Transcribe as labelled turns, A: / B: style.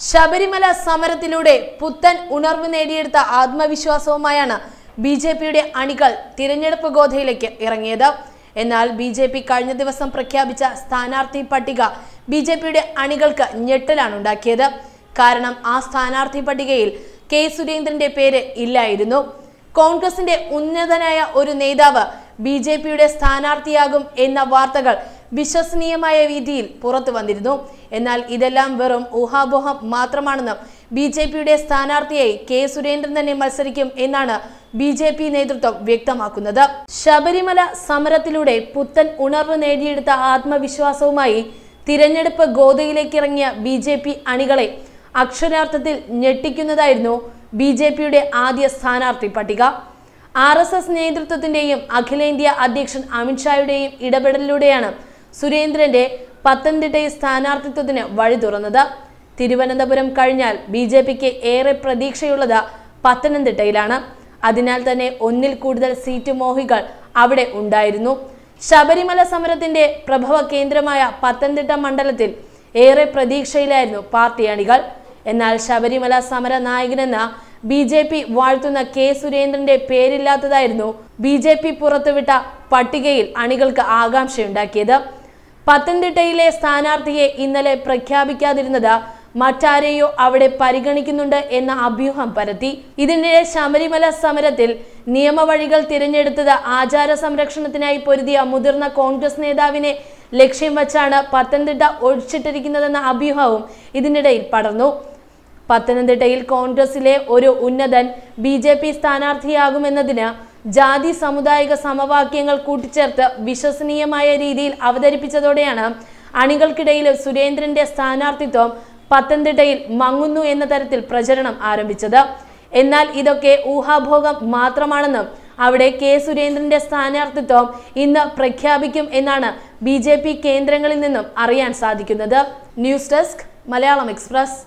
A: ശബരിമല സമരത്തിലൂടെ പുത്തൻ ഉണർവ് നേടിയെടുത്ത ആത്മവിശ്വാസവുമായാണ് ബി ജെ പിയുടെ അണികൾ തിരഞ്ഞെടുപ്പ് ഗോധയിലേക്ക് ഇറങ്ങിയത്. എന്നാൽ ബി ജെ പി കഴിഞ്ഞ ദിവസം പ്രഖ്യാപിച്ച സ്ഥാനാർത്ഥി പട്ടിക ബി ജെ പിയുടെ അണികൾക്ക് ഞെട്ടലാണ് ഉണ്ടാക്കിയത്. കാരണം ആ സ്ഥാനാർത്ഥി പട്ടികയിൽ കെ സുരേന്ദ്രന്റെ പേര് ഇല്ലായിരുന്നു. കോൺഗ്രസിന്റെ ഉന്നതനായ ഒരു നേതാവ് ബി ജെ പിയുടെ സ്ഥാനാർത്ഥിയാകും എന്ന വാർത്തകൾ വിശ്വസനീയമായ രീതിയിൽ പുറത്തു വന്നിരുന്നു. എന്നാൽ ഇതെല്ലാം വെറും ഊഹാപോഹം മാത്രമാണെന്നും ബി ജെ പിയുടെ സ്ഥാനാർത്ഥിയായി കെ സുരേന്ദ്രൻ തന്നെ മത്സരിക്കും എന്നാണ് ബി ജെ പി നേതൃത്വം വ്യക്തമാക്കുന്നത്. ശബരിമല സമരത്തിലൂടെ പുത്തൻ ഉണർവ് നേടിയെടുത്ത ആത്മവിശ്വാസവുമായി തിരഞ്ഞെടുപ്പ് ഗോതയിലേക്ക് ഇറങ്ങിയ ബി ജെ പി അണികളെ അക്ഷരാർത്ഥത്തിൽ ഞെട്ടിക്കുന്നതായിരുന്നു ബി ജെ പിയുടെ ആദ്യ സ്ഥാനാർത്ഥി പട്ടിക. ആർ എസ് എസ് നേതൃത്വത്തിന്റെയും അഖിലേന്ത്യാ അധ്യക്ഷൻ അമിത്ഷായുടെയും ഇടപെടലിലൂടെയാണ് സുരേന്ദ്രന്റെ പത്തനംതിട്ടയിൽ സ്ഥാനാർത്ഥിത്വത്തിന് വഴി തുറന്നത്. തിരുവനന്തപുരം കഴിഞ്ഞാൽ ബി ജെ പിക്ക് ഏറെ പ്രതീക്ഷയുള്ളത് പത്തനംതിട്ടയിലാണ്. അതിനാൽ തന്നെ ഒന്നിൽ കൂടുതൽ സീറ്റ് മോഹികൾ അവിടെ ഉണ്ടായിരുന്നു. ശബരിമല സമരത്തിന്റെ പ്രഭവ കേന്ദ്രമായ പത്തനംതിട്ട മണ്ഡലത്തിൽ ഏറെ പ്രതീക്ഷയിലായിരുന്നു പാർട്ടി അണികൾ. എന്നാൽ ശബരിമല സമര നായകനെന്ന ബി ജെ പി വാഴ്ത്തുന്ന കെ സുരേന്ദ്രന്റെ പേരില്ലാത്തതായിരുന്നു ബി ജെ പി പുറത്തുവിട്ട പട്ടികയിൽ അണികൾക്ക് ആകാംക്ഷയുണ്ടാക്കിയത്. പത്തനംതിട്ടയിലെ സ്ഥാനാർത്ഥിയെ ഇന്നലെ പ്രഖ്യാപിക്കാതിരുന്നത് മറ്റാരെയോ അവിടെ പരിഗണിക്കുന്നുണ്ട് എന്ന അഭ്യൂഹം പരത്തി. ഇതിനിടെ ശബരിമല സമരത്തിൽ നിയമവഴികൾ തിരഞ്ഞെടുത്തത് ആചാര സംരക്ഷണത്തിനായി പൊരുതിയ മുതിർന്ന കോൺഗ്രസ് നേതാവിനെ ലക്ഷ്യം വച്ചാണ് പത്തനംതിട്ട ഒഴിച്ചിട്ടിരിക്കുന്നതെന്ന അഭ്യൂഹവും ഇതിനിടയിൽ പടർന്നു. പത്തനംതിട്ടയിൽ കോൺഗ്രസിലെ ഒരു ഉന്നതൻ ബി ജെ പി സ്ഥാനാർത്ഥിയാകുമെന്നതിന് ജാതി സമുദായിക സമവാക്യങ്ങൾ കൂട്ടിച്ചേർത്ത് വിശ്വസനീയമായ രീതിയിൽ അവതരിപ്പിച്ചതോടെയാണ് അണികൾക്കിടയിൽ സുരേന്ദ്രന്റെ സ്ഥാനാർത്ഥിത്വം പത്തനംതിട്ടയിൽ മങ്ങുന്നു എന്ന തരത്തിൽ പ്രചരണം ആരംഭിച്ചത്. എന്നാൽ ഇതൊക്കെ ഊഹാഭോഗം മാത്രമാണെന്നും അവിടെ കെ സുരേന്ദ്രന്റെ സ്ഥാനാർത്ഥിത്വം ഇന്ന് പ്രഖ്യാപിക്കും എന്നാണ് ബി കേന്ദ്രങ്ങളിൽ നിന്നും അറിയാൻ സാധിക്കുന്നത്. News desk Malayalam express.